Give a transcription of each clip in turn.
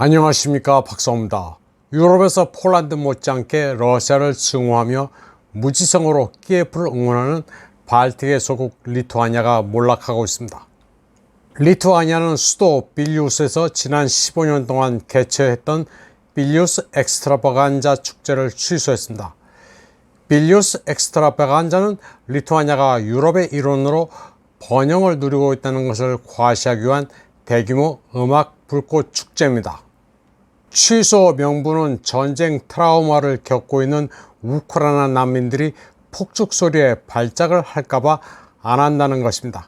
안녕하십니까 박사입니다. 유럽에서 폴란드 못지않게 러시아를 증오하며 무지성으로 키예프를 응원하는 발틱의 소국 리투아니아가 몰락하고 있습니다. 리투아니아는 수도 빌리우스에서 지난 15년 동안 개최했던 빌리우스 엑스트라바간자 축제를 취소했습니다. 빌리우스 엑스트라바간자는 리투아니아가 유럽의 일원으로 번영을 누리고 있다는 것을 과시하기 위한 대규모 음악 불꽃 축제입니다. 취소 명분은 전쟁 트라우마를 겪고 있는 우크라이나 난민들이 폭죽 소리에 발작을 할까봐 안 한다는 것입니다.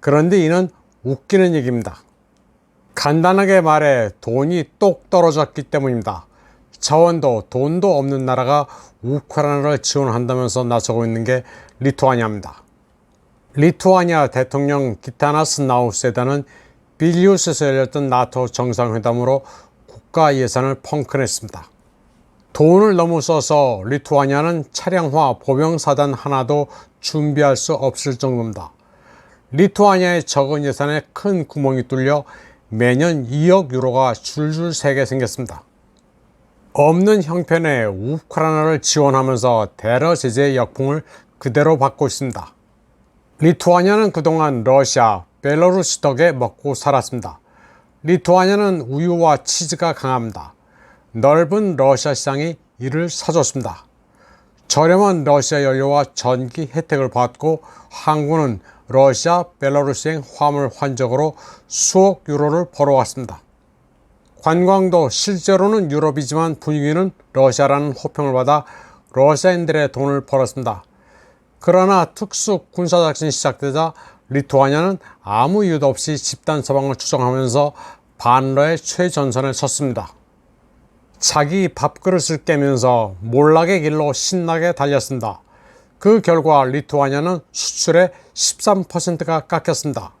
그런데 이는 웃기는 얘기입니다. 간단하게 말해 돈이 똑 떨어졌기 때문입니다. 자원도 돈도 없는 나라가 우크라이나를 지원한다면서 나서고 있는 게 리투아니아입니다. 리투아니아 대통령 기타나스 나우세다는 빌리우스에서 열렸던 나토 정상회담으로 국가 예산을 펑크냈습니다. 돈을 너무 써서 리투아니아는 차량화 보병사단 하나도 준비할 수 없을 정도입니다. 리투아니아의 적은 예산에 큰 구멍이 뚫려 매년 2억 유로가 줄줄 새게 생겼습니다. 없는 형편에 우크라이나를 지원하면서 대러 제재의 역풍을 그대로 받고 있습니다. 리투아니아는 그동안 러시아, 벨로루시 덕에 먹고 살았습니다. 리투아니아는 우유와 치즈가 강합니다. 넓은 러시아 시장이 이를 사줬습니다. 저렴한 러시아 연료와 전기 혜택을 받고 항구는 러시아, 벨라루스행 화물 환적으로 수억 유로를 벌어왔습니다. 관광도 실제로는 유럽이지만 분위기는 러시아라는 호평을 받아 러시아인들의 돈을 벌었습니다. 그러나 특수 군사작전이 시작되자 리투아니아는 아무 이유도 없이 집단 서방을 추정하면서 반러의 최전선에 섰습니다. 자기 밥그릇을 깨면서 몰락의 길로 신나게 달렸습니다. 그 결과 리투아니아는 수출의 13%가 깎였습니다.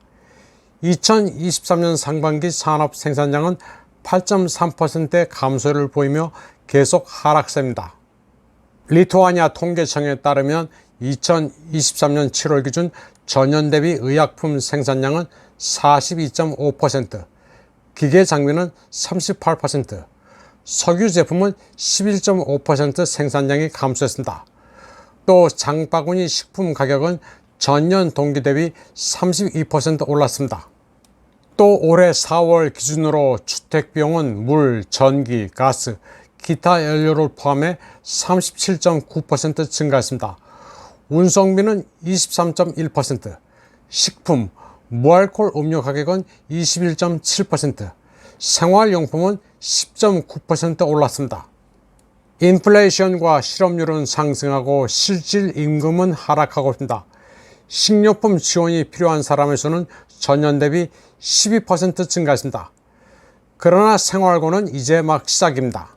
2023년 상반기 산업 생산량은 8.3%의 감소를 보이며 계속 하락세입니다. 리투아니아 통계청에 따르면 2023년 7월 기준 전년 대비 의약품 생산량은 42.5%, 기계 장비는 38%, 석유 제품은 11.5% 생산량이 감소했습니다. 또 장바구니 식품 가격은 전년 동기 대비 32% 올랐습니다. 또 올해 4월 기준으로 주택 비용은 물, 전기, 가스, 기타 연료를 포함해 37.9% 증가했습니다. 운송비는 23.1%, 식품, 무알콜 음료 가격은 21.7%, 생활용품은 10.9% 올랐습니다. 인플레이션과 실업률은 상승하고 실질 임금은 하락하고 있습니다. 식료품 지원이 필요한 사람의 수는 전년 대비 12% 증가했습니다. 그러나 생활고는 이제 막 시작입니다.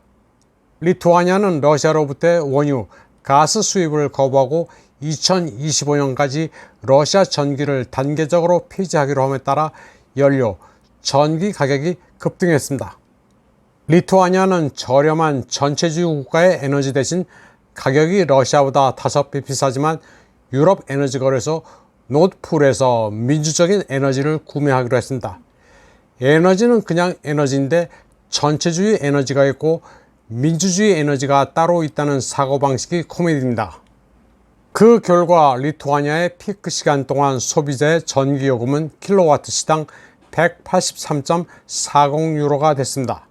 리투아니아는 러시아로부터의 원유, 가스 수입을 거부하고 2025년까지 러시아 전기를 단계적으로 폐지하기로 함에 따라 연료, 전기 가격이 급등했습니다. 리투아니아는 저렴한 전체주의 국가의 에너지 대신 가격이 러시아보다 다섯 배 비싸지만 유럽 에너지 거래소 노트풀에서 민주적인 에너지를 구매하기로 했습니다. 에너지는 그냥 에너지인데 전체주의 에너지가 있고 민주주의 에너지가 따로 있다는 사고방식이 코미디입니다. 그 결과 리투아니아의 피크 시간 동안 소비자의 전기요금은 킬로와트 시당 183.40유로가 됐습니다.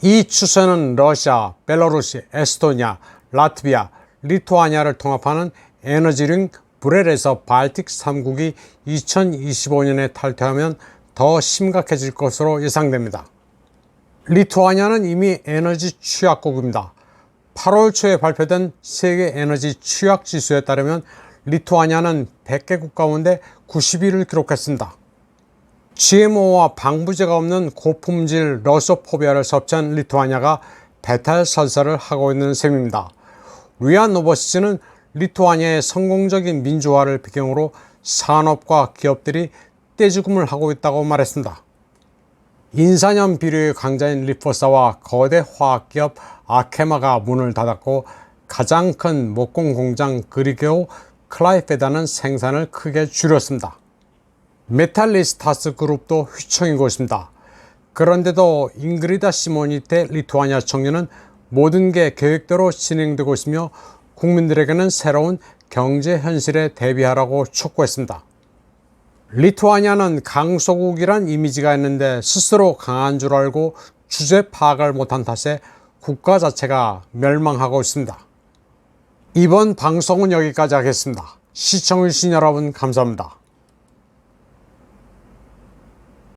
이 추세는 러시아, 벨라루시, 에스토니아, 라트비아, 리투아니아를 통합하는 에너지링 브렐에서 발틱 3국이 2025년에 탈퇴하면 더 심각해질 것으로 예상됩니다. 리투아니아는 이미 에너지 취약국입니다. 8월 초에 발표된 세계 에너지 취약 지수에 따르면 리투아니아는 100개국 가운데 90위를 기록했습니다. GMO와 방부제가 없는 고품질 러소포비아를 섭취한 리투아니아가 배탈 설사를 하고 있는 셈입니다. 리안 노버시즈는 리투아니아의 성공적인 민주화를 배경으로 산업과 기업들이 떼죽음을 하고 있다고 말했습니다. 인산염 비료의 강자인 리포사와 거대 화학기업 아케마가 문을 닫았고 가장 큰 목공 공장 그리게오 클라이페다는 생산을 크게 줄였습니다. 메탈리스타스 그룹도 휘청이고 있습니다. 그런데도 잉그리다 시모니테 리투아니아 청년은 모든 게 계획대로 진행되고 있으며 국민들에게는 새로운 경제 현실에 대비하라고 촉구했습니다. 리투아니아는 강소국이란 이미지가 있는데 스스로 강한 줄 알고 주제 파악을 못한 탓에 국가 자체가 멸망하고 있습니다. 이번 방송은 여기까지 하겠습니다. 시청해주신 여러분 감사합니다.